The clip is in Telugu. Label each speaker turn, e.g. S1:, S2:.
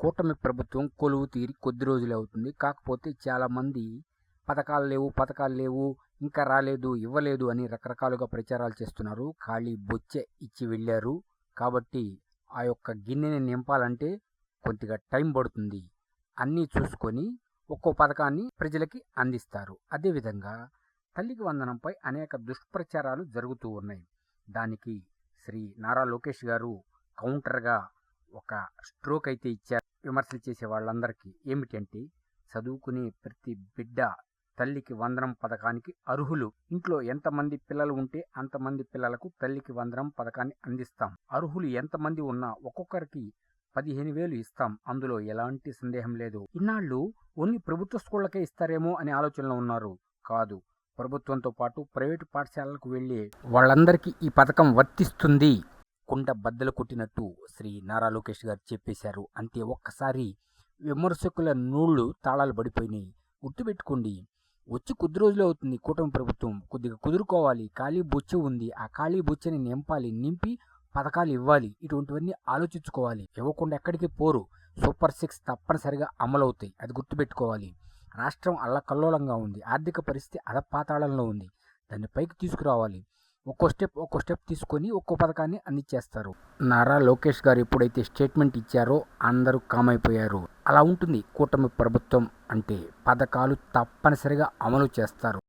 S1: కూటమి ప్రభుత్వం కొలువు తీరి కొద్ది రోజులే అవుతుంది. కాకపోతే చాలామంది పథకాలు లేవు పథకాలు లేవు ఇంకా రాలేదు ఇవ్వలేదు అని రకరకాలుగా ప్రచారాలు చేస్తున్నారు. ఖాళీ బొచ్చె ఇచ్చి వెళ్ళారు. కాబట్టి ఆ యొక్క గిన్నెని నింపాలంటే కొద్దిగా టైం పడుతుంది. అన్నీ చూసుకొని ఒక్కో పథకాన్ని ప్రజలకి అందిస్తారు. అదేవిధంగా తల్లికి వందనంపై అనేక దుష్ప్రచారాలు జరుగుతూ ఉన్నాయి. దానికి శ్రీ నారా లోకేష్ గారు కౌంటర్గా ఒక స్ట్రోక్ అయితే ఇచ్చారు. విమర్శలు చేసే వాళ్ళందరికీ ఏమిటంటే చదువుకునే ప్రతి బిడ్డ తల్లికి వందనం పథకానికి అర్హులు. ఇంట్లో ఎంతమంది పిల్లలు ఉంటే అంతమంది పిల్లలకు తల్లికి వందనం పథకాన్ని అందిస్తాం. అర్హులు ఎంతమంది ఉన్నా ఒక్కొక్కరికి పదిహేను వేలు ఇస్తాం. అందులో ఎలాంటి సందేహం లేదు. ఇన్నాళ్ళు ఓన్లీ ప్రభుత్వ స్కూళ్ళకే ఇస్తారేమో అనే ఆలోచనలో ఉన్నారు. కాదు ప్రభుత్వంతో పాటు ప్రైవేటు పాఠశాలలకు వెళ్ళే వాళ్ళందరికీ ఈ పథకం వర్తిస్తుంది. కుండ బద్దలు కొట్టినట్టు శ్రీ నారా లోకేష్ గారు చెప్పేశారు. అంతే ఒక్కసారి విమర్శకుల నూళ్ళు తాళాలు పడిపోయినాయి. గుర్తుపెట్టుకోండి వచ్చి కొద్ది రోజులు అవుతుంది కూటమి ప్రభుత్వం. కొద్దిగా కుదురుకోవాలి. ఖాళీ బొచ్చు ఉంది. ఆ ఖాళీ బొచ్చని నింపాలి. నింపి పథకాలు ఇవ్వాలి. ఇటువంటివన్నీ ఆలోచించుకోవాలి. ఇవ్వకుండా ఎక్కడికి పోరు. సూపర్ సిక్స్ తప్పనిసరిగా అమలవుతాయి. అది గుర్తుపెట్టుకోవాలి. రాష్ట్రం అల్లకల్లోలంగా ఉంది. ఆర్థిక పరిస్థితి అధపాతాళంలో ఉంది. దాన్ని పైకి తీసుకురావాలి. ఒక్కో స్టెప్ ఒక్కో స్టెప్ తీసుకొని ఒక్కో పథకాన్ని అందించేస్తారు. నారా లోకేష్ గారు ఎప్పుడైతే స్టేట్మెంట్ ఇచ్చారో అందరూ కామైపోయారు. అలా ఉంటుంది కూటమి ప్రభుత్వం అంటే పథకాలు తప్పనిసరిగా అమలు చేస్తారు.